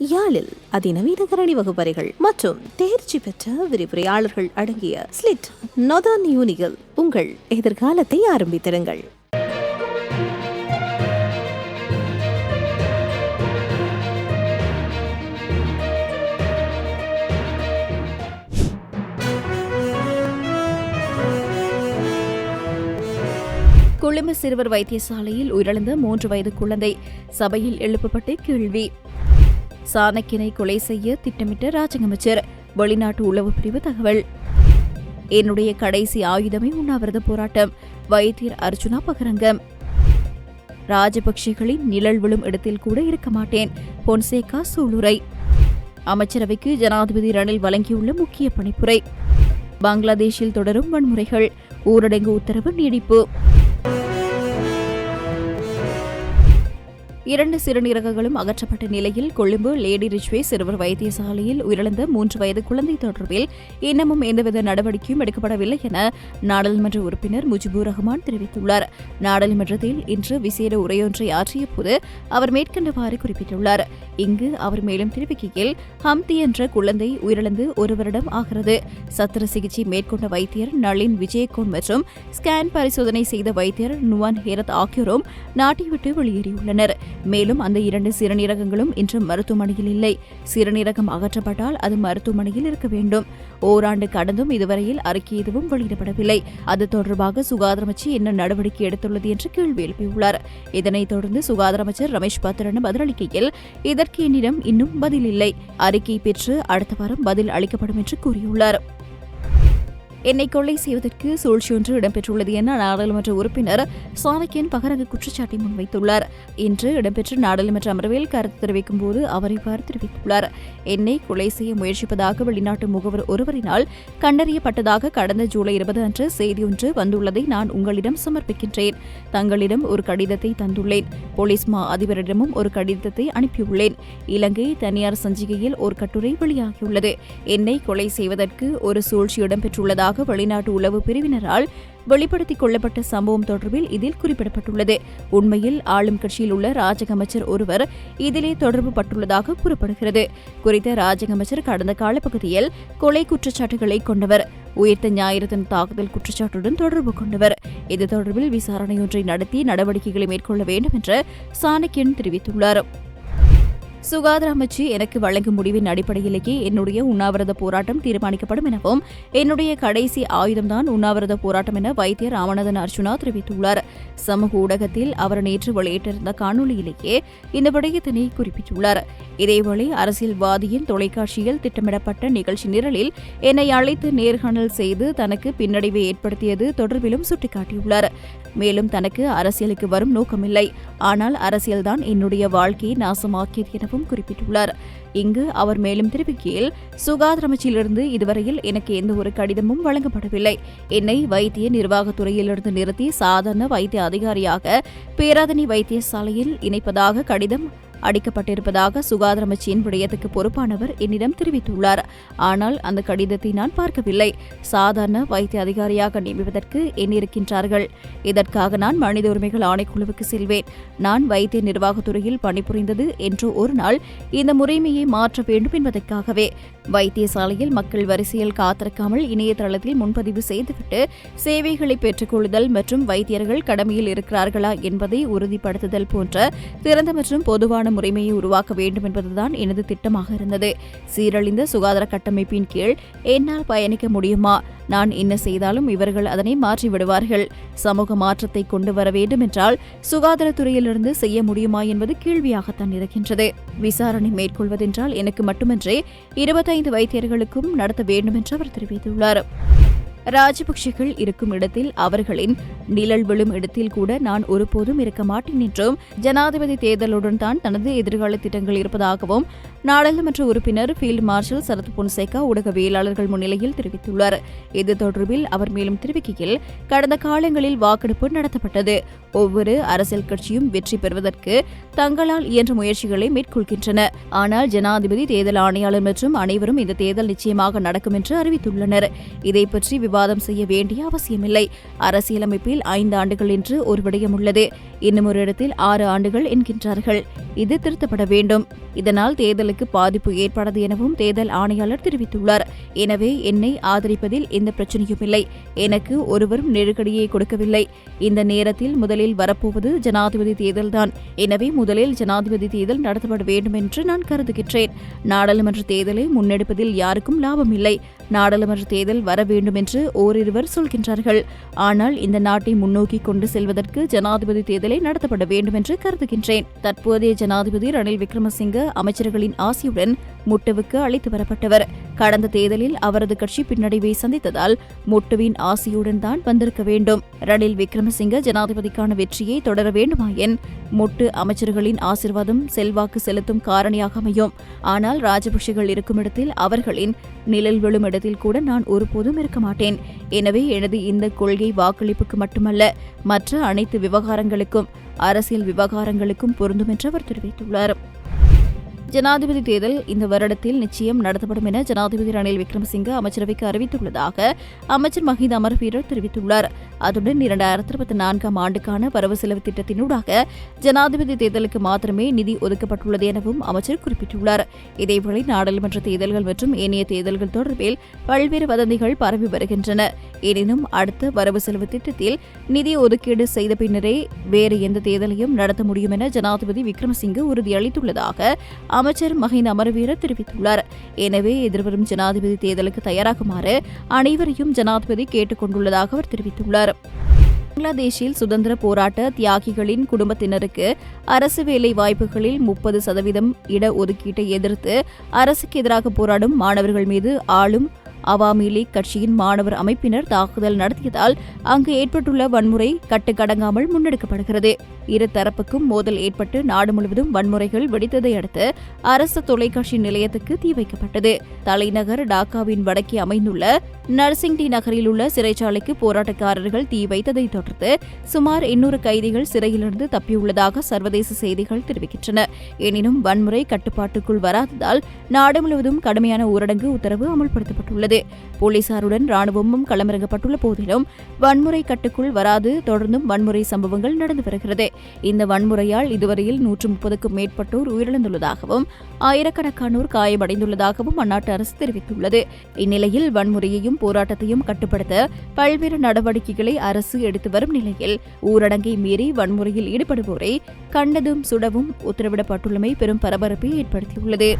யாழில் அதிநவீன கரணி வகுப்பறைகள் மற்றும் தேர்ச்சி பெற்ற விரிவுரையாளர்கள் அடங்கிய ஸ்லிட் நொதான் யூனிகள் உங்கள் எதிர்காலத்தை ஆரம்பித்திருங்கள் கொழும்பு சிறுவர் வைத்தியசாலையில் உயிரிழந்த மூன்று வயது குழந்தை சபையில் எழுப்பப்பட்ட கேள்வி. சாணக்கியனை கொலை செய்ய திட்டமிட்ட ராஜகமைச்சர் வெளிநாட்டு உளவு பிரிவு தகவல். என்னுடைய கடைசி ஆயுதமே உண்ணாவிரத போராட்டம். வைத்தியர் அர்ஜுனா பகரங்கம். ராஜபக்சேகளின் நிழல் விழும் இடத்தில் கூட இருக்க மாட்டேன். பொன்சேகா சூளுரை. அமைச்சரவைக்கு ஜனாதிபதி ரணில் வழங்கியுள்ள முக்கிய பணிப்புரை. பங்களாதேஷில் தொடரும் வன்முறைகள். ஊரடங்கு உத்தரவு நீடிப்பு. இரண்டு சிறுநீரகங்களும் அகற்றப்பட்ட நிலையில் கொழும்பு லேடி ரிச்வே சிறுவர் வைத்தியசாலையில் உயிரிழந்த மூன்று வயது குழந்தை தொடர்பில் இன்னமும் எந்தவித நடவடிக்கையும் எடுக்கப்படவில்லை என நாடாளுமன்ற உறுப்பினர் முஜிபுர் ரஹ்மான் தெரிவித்துள்ளார். நாடாளுமன்றத்தில் இன்று விசேட உரையொன்றை ஆற்றிய போது அவர் மேற்கண்டவாறு குறிப்பிட்டுள்ளார். இங்கு அவர் மேலும் தெரிவிக்கையில் ஹம்தி என்ற குழந்தை உயிரிழந்து ஒரு வருடம் ஆகிறது. சத்திர சிகிச்சை மேற்கொண்ட வைத்தியர் நளின் விஜயகோன் மற்றும் ஸ்கேன் பரிசோதனை செய்த வைத்தியர் நுவான் ஹேரத் ஆகியோரும் நாட்டை விட்டு வெளியேறியுள்ளனர். மேலும் அந்த இரண்டு சிறுநீரகங்களும் இன்று மருத்துவமனையில் இல்லை. சிறுநீரகம் அகற்றப்பட்டால் அது மருத்துவமனையில் இருக்க வேண்டும். ஓராண்டு கடந்தும் இதுவரையில் அறிக்கை எதுவும் வெளியிடப்படவில்லை. அது தொடர்பாக சுகாதார அமைச்சு என்ன நடவடிக்கை எடுத்துள்ளது என்று கேள்வி எழுப்பியுள்ளார். இதனைத் தொடர்ந்து சுகாதார அமைச்சர் ரமேஷ் பத்ரன் பதிலளிக்கையில் இதற்கு என்னிடம் இன்னும் பதில் இல்லை. அறிக்கை பெற்று அடுத்த வாரம் பதில் அளிக்கப்படும் என்று கூறியுள்ளார். என்னை கொள்ளை செய்வதற்கு சூழ்ச்சி ஒன்று இடம்பெற்றுள்ளது என நாடாளுமன்ற உறுப்பினர் சாணக்கியன் பகரங்க குற்றச்சாட்டை முன்வைத்துள்ளார். இன்று இடம்பெற்ற நாடாளுமன்ற அமர்வில் கருத்து தெரிவிக்கும் போது அவர் இவ்வாறு தெரிவித்துள்ளார். என்னை கொலை செய்ய முயற்சிப்பதாக வெளிநாட்டு முகவர் ஒருவரினால் கண்டறியப்பட்டதாக கடந்த ஜூலை இருபது அன்று செய்தியொன்று வந்துள்ளதை நான் உங்களிடம் சமர்ப்பிக்கின்றேன். தங்களிடம் ஒரு கடிதத்தை தந்துள்ளேன். போலீஸ் மா அதிபரிடமும் ஒரு கடிதத்தை அனுப்பியுள்ளேன். இலங்கை தனியார் சஞ்சிகையில் ஒரு கட்டுரை வெளியாகியுள்ளது. என்னை கொலை செய்வதற்கு ஒரு சூழ்ச்சி இடம்பெற்றுள்ளதாக வெளிநாட்டு உளவு பிரிவினரால் வெளிப்படுத்திக் கொள்ளப்பட்ட சம்பவம் தொடர்பில் இதில் குறிப்பிடப்பட்டுள்ளது. உண்மையில் ஆளும் கட்சியில் உள்ள ராஜக அமைச்சர் ஒருவர் இதிலே தொடர்பு பட்டுள்ளதாக கூறப்படுகிறது. குறித்த ராஜக அமைச்சர் கடந்த காலப்பகுதியில் கொலை குற்றச்சாட்டுகளை கொண்டவர் உயிர்த்த ஞாயிறு தாக்குதல் குற்றச்சாட்டுடன் தொடர்பு கொண்டவர். இது தொடர்பில் விசாரணையொன்றை நடத்தி நடவடிக்கைகளை மேற்கொள்ள வேண்டும் என்று சாணக்கியன் தெரிவித்துள்ளார். சுகாதார அமைச்சு எனக்கு வழங்கும் முடிவின் அடிப்படையிலேயே என்னுடைய உண்ணாவிரத போராட்டம் தீர்மானிக்கப்படும் எனவும் என்னுடைய கடைசி ஆயுதம்தான் உண்ணாவிரத போராட்டம் என வைத்தியர் ராமநாதன் அர்ஜுனா தெரிவித்துள்ளார். சமூக ஊடகத்தில் அவர் நேற்று வெளியிட்டிருந்த காணொலியிலேயே இந்த விடயத்தினை குறிப்பிட்டுள்ளார். இதேவேளை அரசியல்வாதியின் தொலைக்காட்சியில் திட்டமிடப்பட்ட நிகழ்ச்சி நிரலில் என்னை அழைத்து நேர்காணல் செய்து தனக்கு பின்னடைவை ஏற்படுத்தியது தொடர்பிலும் சுட்டிக்காட்டியுள்ளார். மேலும் தனக்கு அரசியலுக்கு வரும் நோக்கமில்லை. ஆனால் அரசியல்தான் என்னுடைய வாழ்க்கையை நாசமாக்கியது எனவும் குறிப்பிட்டுள்ளார். இங்கு அவர் மேலும் தெரிவிக்கையில் சுகாதார அமைச்சிலிருந்து இதுவரையில் எனக்கு எந்த ஒரு கடிதமும் வழங்கப்படவில்லை. என்னை வைத்திய நிர்வாகத்துறையிலிருந்து நிறுத்தி சாதாரண வைத்திய அதிகாரியாக பேராதனி வைத்தியசாலையில் இணைப்பதாக கடிதம் அடிக்கப்பட்டிருப்பதாக சுகாதார அமைச்சின் விடயத்துக்கு பொறுப்பானவர் என்னிடம் தெரிவித்துள்ளார். ஆனால் அந்த கடிதத்தை நான் பார்க்கவில்லை. சாதாரண வைத்திய அதிகாரியாக நியமிப்பதற்கு எண்ணிருக்கின்றார்கள் இதற்காக நான் மனித உரிமைகள் ஆணைக்குழுவுக்கு செல்வேன். நான் வைத்திய நிர்வாகத்துறையில் பணிபுரிந்தது என்று ஒரு நாள் இந்த முறைமையை மாற்ற வேண்டும் என்பதற்காகவே. வைத்தியசாலையில் மக்கள் வரிசையில் காத்திருக்காமல் இணையதளத்தில் முன்பதிவு செய்துவிட்டு சேவைகளை பெற்றுக்கொள்ளுதல் மற்றும் வைத்தியர்கள் கடமையில் இருக்கிறார்களா என்பதை உறுதிப்படுத்துதல் போன்ற திறந்த மற்றும் பொதுவான முறைமையை உருவாக்க வேண்டும் என்பதுதான் எனது திட்டமாக இருந்தது. சீரழிந்த சுகாதார கட்டமைப்பின் கீழ் என்னால் பயணிக்க முடியுமா? நான் என்ன செய்தாலும் இவர்கள் அதனை மாற்றி விடுவார்கள் சமூக மாற்றத்தை கொண்டு வர வேண்டும் என்றால் சுகாதாரத்துறையிலிருந்து செய்ய முடியுமா என்பது கேள்வியாகத்தான் இருக்கின்றது. விசாரணை மேற்கொள்வதென்றால் எனக்கு மட்டுமன்றே இருபத்தைந்து வைத்தியர்களுக்கும் நடத்த வேண்டும் என்று அவர் தெரிவித்துள்ளார். ராஜபக்சேகள் இருக்கும் இடத்தில் அவர்களின் நிழல் விழும் இடத்தில் கூட நான் ஒருபோதும் இருக்க மாட்டேன் என்றும் ஜனாதிபதி தேர்தலுடன் தான் தனது எதிர்கால திட்டங்கள் இருப்பதாகவும் நாடாளுமன்ற உறுப்பினர் ஃபீல்ட் மார்ஷல் சரத் பொன்சேகா ஊடகவியலாளர்கள் முன்னிலையில் தெரிவித்துள்ளார். இது தொடர்பில் அவர் மேலும் தெரிவிக்கையில் கடந்த காலங்களில் வாக்கெடுப்பு நடத்தப்பட்டது. ஒவ்வொரு அரசியல் கட்சியும் வெற்றி பெறுவதற்கு தங்களால் இயன்ற முயற்சிகளை மேற்கொள்கின்றன. ஆனால் ஜனாதிபதி தேர்தல் ஆணையாளர் மற்றும் அனைவரும் இந்த தேர்தல் நிச்சயமாக நடக்கும் என்று அறிவித்துள்ளனர். இதை பற்றி விவாதம் செய்ய வேண்டிய அவசியமில்லை. அரசியலமைப்பில் ஐந்து ஆண்டுகள் என்று ஒரு விடயம் உள்ளது இன்னும் ஒரு இடத்தில் ஆறு ஆண்டுகள் என்கின்றார்கள். இது திருத்தப்பட வேண்டும். இதனால் தேர்தலுக்கு பாதிப்பு ஏற்படாது எனவும் தேர்தல் ஆணையாளர் தெரிவித்துள்ளார். எனவே என்னை ஆதரிப்பதில் எந்த பிரச்சனையும் இல்லை எனக்கு ஒருவரும் நெருக்கடியை கொடுக்கவில்லை. இந்த நேரத்தில் முதலில் வரப்போவது ஜனாதிபதி தேர்தல்தான். எனவே முதலில் ஜனாதிபதி தேர்தல் நடத்தப்பட வேண்டும் என்று நான் கருதுகின்றேன். நாடாளுமன்ற தேர்தலை முன்னெடுப்பதில் யாருக்கும் லாபம் இல்லை நாடாளுமன்ற தேர்தல் வர வேண்டும் என்று ஓரிருவர் சொல்கின்றார்கள். ஆனால் இந்த நாட்டை முன்னோக்கி கொண்டு செல்வதற்கு ஜனாதிபதி தேர்தலை நடத்தப்பட வேண்டும் என்று கருதுகின்றேன். தற்போதைய ஜனாதிபதி ரணில் விக்ரமசிங்க அமைச்சர்களின் ஆசியுடன் முட்டவுக்கு அழைத்து வரப்பட்டவர். கடந்த தேர்தலில் அவரது கட்சி பின்னடைவை சந்தித்ததால் முட்டுவின் ஆசியுடன் தான் வந்திருக்க வேண்டும். ரணில் விக்ரமசிங்க ஜனாதிபதிக்கான வெற்றியை தொடர வேண்டுமாயின் முட்டு அமைச்சர்களின் ஆசிர்வாதம் செல்வாக்கு செலுத்தும் காரணியாக அமையும். ஆனால் ராஜபக்ஷகள் இருக்கும் இடத்தில் அவர்களின் நிழல் விழும் இடத்தில் கூட நான் ஒருபோதும் இருக்க மாட்டேன். எனவே எனது இந்த கொள்கை வாக்களிப்புக்கு மட்டுமல்ல மற்ற அனைத்து விவகாரங்களுக்கும் அரசியல் விவகாரங்களுக்கும் பொருந்தும் என்று அவர் தெரிவித்துள்ளார். ஜனாதிபதி தேர்தல் இந்த வருடத்தில் நிச்சயம் நடத்தப்படும் என ஜனாதிபதி ரணில் விக்ரமசிங்க அமைச்சரவைக்கு அறிவித்துள்ளதாக அமைச்சர் மஹிந்த அமர்வீரர் தெரிவித்துள்ளார். அதுடன் இரண்டாயிரத்தி இருபத்தி நான்காம் ஆண்டுக்கான வரவு செலவு திட்டத்தினூடாக ஜனாதிபதி தேர்தலுக்கு மாத்திரமே நிதி ஒதுக்கப்பட்டுள்ளது எனவும் அமைச்சர் குறிப்பிட்டுள்ளார். இதேவேளை நாடாளுமன்ற தேர்தல்கள் மற்றும் ஏனைய தேர்தல்கள் தொடர்பில் பல்வேறு வதந்திகள் பரவி வருகின்றன. எனினும் அடுத்த வரவு செலவு திட்டத்தில் நிதி ஒதுக்கீடு செய்த பின்னரே வேறு எந்த தேர்தலையும் நடத்த முடியும் என ஜனாதிபதி விக்ரமசிங்கே உறுதியளித்துள்ளதாக அமைச்சர் மஹிந்த அமரவீர தெரிவித்துள்ளார். எனவே எதிர்வரும் ஜனாதிபதி தேர்தலுக்கு தயாராகுமாறு அனைவரையும் ஜனாதிபதி கேட்டுக் கொண்டுள்ளதாக அவர் தெரிவித்துள்ளார். பங்களாதேஷில் சுதந்திர போராட்ட தியாகிகளின் குடும்பத்தினருக்கு அரசு வேலை வாய்ப்புகளில் முப்பது சதவீதம் இட ஒதுக்கீட்டை எதிர்த்து அரசுக்கு எதிராக போராடும் மாணவர்கள் மீது ஆளும் அவாமி லீக் கட்சியின் மாணவர் அமைப்பினர் தாக்குதல் நடத்தியதால் அங்கு ஏற்பட்டுள்ள வன்முறை கட்டுக்கடங்காமல் முன்னெடுக்கப்படுகிறது. இரு தரப்புக்கும் மோதல் ஏற்பட்டு நாடு முழுவதும் வன்முறைகள் வெடித்ததை அடுத்து அரசு தொலைக்காட்சி நிலையத்துக்கு தீ வைக்கப்பட்டது. தலைநகர் டாக்காவின் வடக்கே அமைந்துள்ள நர்சிங் டி நகரில் உள்ள சிறைச்சாலைக்கு போராட்டக்காரர்கள் தீ வைத்ததை தொடர்ந்து சுமார் எண்ணூறு கைதிகள் சிறையிலிருந்து தப்பியுள்ளதாக சர்வதேச செய்திகள் தெரிவிக்கின்றன. எனினும் வன்முறை கட்டுப்பாட்டுக்குள் வராததால் நாடு முழுவதும் கடுமையான ஊரடங்கு உத்தரவு அமல்படுத்தப்பட்டுள்ளது. போலீசாருடன் ராணுவமும் களமிறங்கப்பட்டுள்ள போதிலும் வன்முறை கட்டுக்குள் வராது. தொடர்ந்தும் வன்முறை சம்பவங்கள் நடந்து வருகிறது. இந்த வன்முறையால் இதுவரையில் நூற்று முப்பதுக்கும் மேற்பட்டோர் உயிரிழந்துள்ளதாகவும் ஆயிரக்கணக்கானோர் காயமடைந்துள்ளதாகவும் அந்நாட்டு அரசு தெரிவித்துள்ளது. இந்நிலையில் வன்முறையையும் போராட்டத்தையும் கட்டுப்படுத்த பல்வேறு நடவடிக்கைகளை அரசு எடுத்து வரும் நிலையில் ஊரடங்கை மீறி வன்முறையில் ஈடுபடுவோரை கண்டதும் சுடவும் உத்தரவிடப்பட்டுள்ளமை பெரும் பரபரப்பை ஏற்படுத்தியுள்ளது.